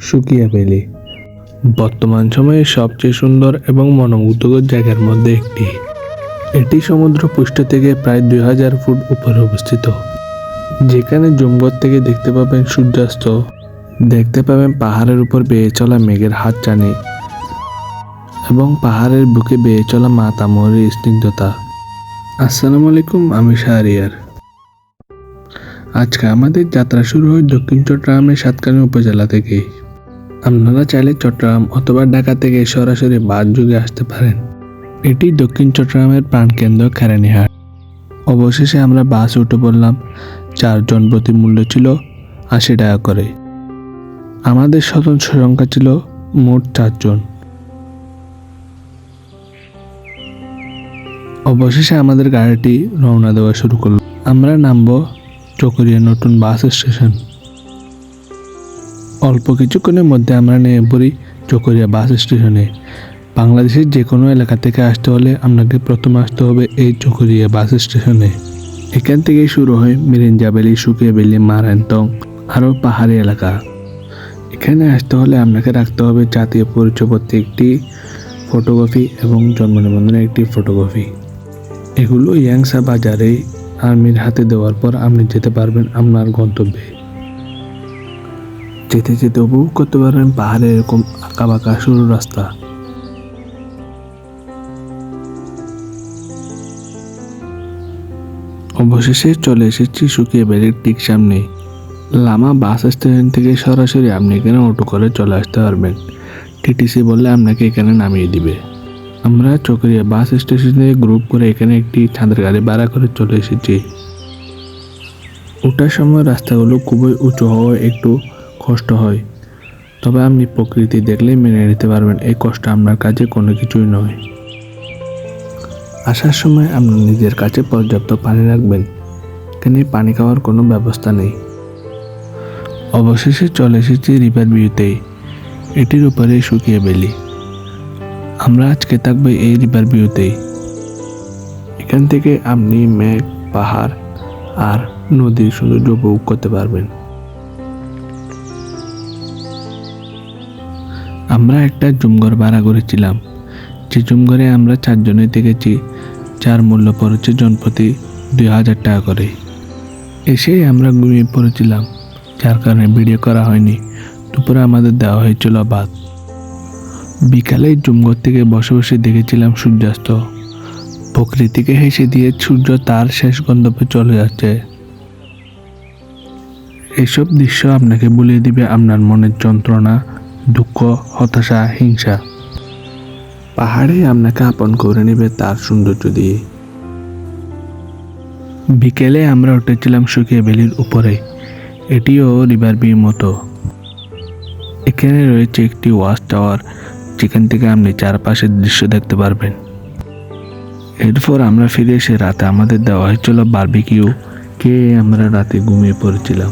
শুকিয়ে ভ্যালি বর্তমান সময়ে সবচেয়ে সুন্দর এবং মনোমুগ্ধকর জায়গার মধ্যে একটি। এটি সমুদ্র পৃষ্ঠ থেকে প্রায় দুই হাজার ফুট উপরে অবস্থিত। যেখানে জুমগড় থেকে দেখতে পাবেন সূর্যাস্ত। দেখতে পাবেন পাহাড়ের উপর বেয়ে চলা মেঘের হাত টানে। এবং পাহাড়ের বুকে বেয়ে চলা মাতামহরের স্নিগ্ধতা। আসসালামু আলাইকুম, আমি শাহরিয়ার। আজকে আমাদের যাত্রা শুরু হয় দক্ষিণ চট্টগ্রামের সাতকানি উপজেলা থেকে। আপনারা চাইলে চট্টগ্রাম অথবা ঢাকা থেকে সরাসরি বাস যুগে আসতে পারেন। এটি দক্ষিণ চট্টগ্রামের প্রাণকেন্দ্র খেরানিহাট। অবশেষে আমরা বাস উঠে পড়লাম। চারজন প্রতি মূল্য ছিল আশি টাকা করে। আমাদের স্বতন্ত্র সংখ্যা ছিল মোট চারজন। অবশেষে আমাদের গাড়িটি রওনা দেওয়া শুরু করল। আমরা নামবো চকরিয়া নতুন বাস স্টেশন। অল্প কিছুক্ষণের মধ্যে আমরা নেমে পড়ি চকরিয়া বাস স্টেশনে। বাংলাদেশের যে কোনো এলাকা থেকে আসতে হলে আপনাকে প্রথম আসতে হবে এই চকরিয়া বাস স্টেশনে। এখান থেকেই শুরু হয় মিরিঞ্জা ভ্যালি, সুকিয়া ভ্যালি মারান্তং আরও পাহাড়ি এলাকা। এখানে আসতে হলে আপনাকে রাখতে হবে জাতীয় পরিচয়পত্রে একটি ফটোকপি এবং জন্ম নিবন্ধনের একটি ফটোকপি। এগুলো ইয়াংসা বাজারে আর্মির হাতে দেওয়ার পর আপনি যেতে পারবেন আপনার গন্তব্যে। যেতে যেতে উপভোগ করতে পারবেন পাহাড়ে এরকম আঁকা বাঁকা সরু রাস্তা। অবশেষে চলে এসেছি শুকিয়ে বেড়ের ঠিক সামনে। লামা বাস স্টেশন থেকে সরাসরি আপনি এখানে অটো করে চলে আসতে পারবেন। টিটিসি বললে আপনাকে এখানে নামিয়ে দিবে। আমরা চকরিয়া বাস স্টেশনে গ্রুপ করে এখানে একটি ছাদের গাড়ি ভাড়া করে চলে এসেছি। ওঠার সময় রাস্তাগুলো খুবই উঁচু হওয়ায় একটু কষ্ট হয়। তবে আপনি প্রকৃতি দেখলেই মেনে নিতে পারবেন, এই কষ্ট আপনার কাছে কোনো কিছুই নয়। আসার সময় আপনার নিজের কাছে পর্যাপ্ত পানি রাখবেন এখানে পানি খাওয়ার কোনো ব্যবস্থা নেই। অবশেষে চলে এসেছি রিভার ভিউতেই এটির উপরে শুকিয়ে বেলি। আমরা আজকে থাকব এই রিভার ভিউতেই এখান থেকে আপনি মেঘ, পাহাড় আর নদীর সৌন্দর্য উপভোগ করতে পারবেন। আমরা একটা জুমঘর ভাড়া করেছিলাম। যে জুমঘরে আমরা চারজনে থেকেছি যার মূল্য পড়েছে জনপ্রতি দুই হাজার টাকা করে। এসেই আমরা ঘুমিয়ে পড়েছিলাম, যার কারণে ভিডিও করা হয়নি। দুপুরে আমাদের দেওয়া হয়েছিল ভাত। বিকালে জুমঘর থেকে বসে বসে দেখেছিলাম সূর্যাস্ত। প্রকৃতিকে হেসে দিয়ে সূর্য তার শেষ গন্তব্যে চলে যাচ্ছে। এসব দৃশ্য আপনাকে বলিয়ে দিবে আপনার মনের যন্ত্রণা দুঃখ হতাশা হিংসা। পাহাড়ে আপনাকে আপন করে নেবে তার সৌন্দর্য দিয়ে। বিকেলে আমরা উঠেছিলাম শুকিয়ে বেলির উপরে। এটিও রিভার বির মতো। এখানে রয়েছে একটি ওয়াচ টাওয়ার যেখান থেকে আপনি চারপাশের দৃশ্য দেখতে পারবেন। এরপর আমরা ফিরে এসে রাতে আমাদের দেওয়া হয়েছিল বার্বিকিউ কে আমরা রাতে ঘুমিয়ে পড়েছিলাম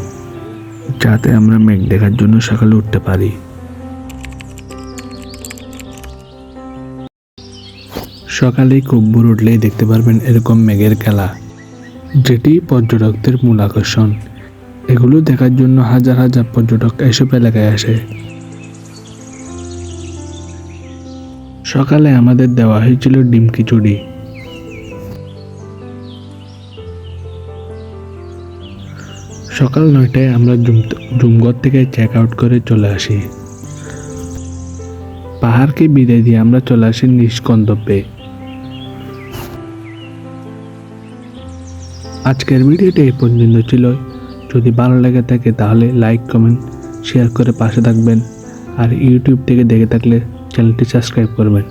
যাতে আমরা মেঘ দেখার জন্য সকালে উঠতে পারি। সকালে খুব ভোর উঠলেই দেখতে পারবেন এরকম মেঘের খেলা। যেটি পর্যটকদের মূল আকর্ষণ। এগুলো দেখার জন্য হাজার হাজার পর্যটক এসব এলাকায় আসে। সকালে আমাদের দেওয়া হয়েছিল ডিম খিচুড়ি। সকাল নয়টায় আমরা জুম জুমগড় থেকে চেক আউট করে চলে আসি। পাহাড়কে বিদায় দিয়ে আমরা চলে আসি নিষ্কন্তব্যে আজকের ভিডিওটি এই পর্যন্ত ছিল। যদি ভালো লেগে থাকে তাহলে লাইক কমেন্ট শেয়ার করে পাশে থাকবেন। আর ইউটিউব থেকে দেখে থাকলে চ্যানেলটি সাবস্ক্রাইব করবেন।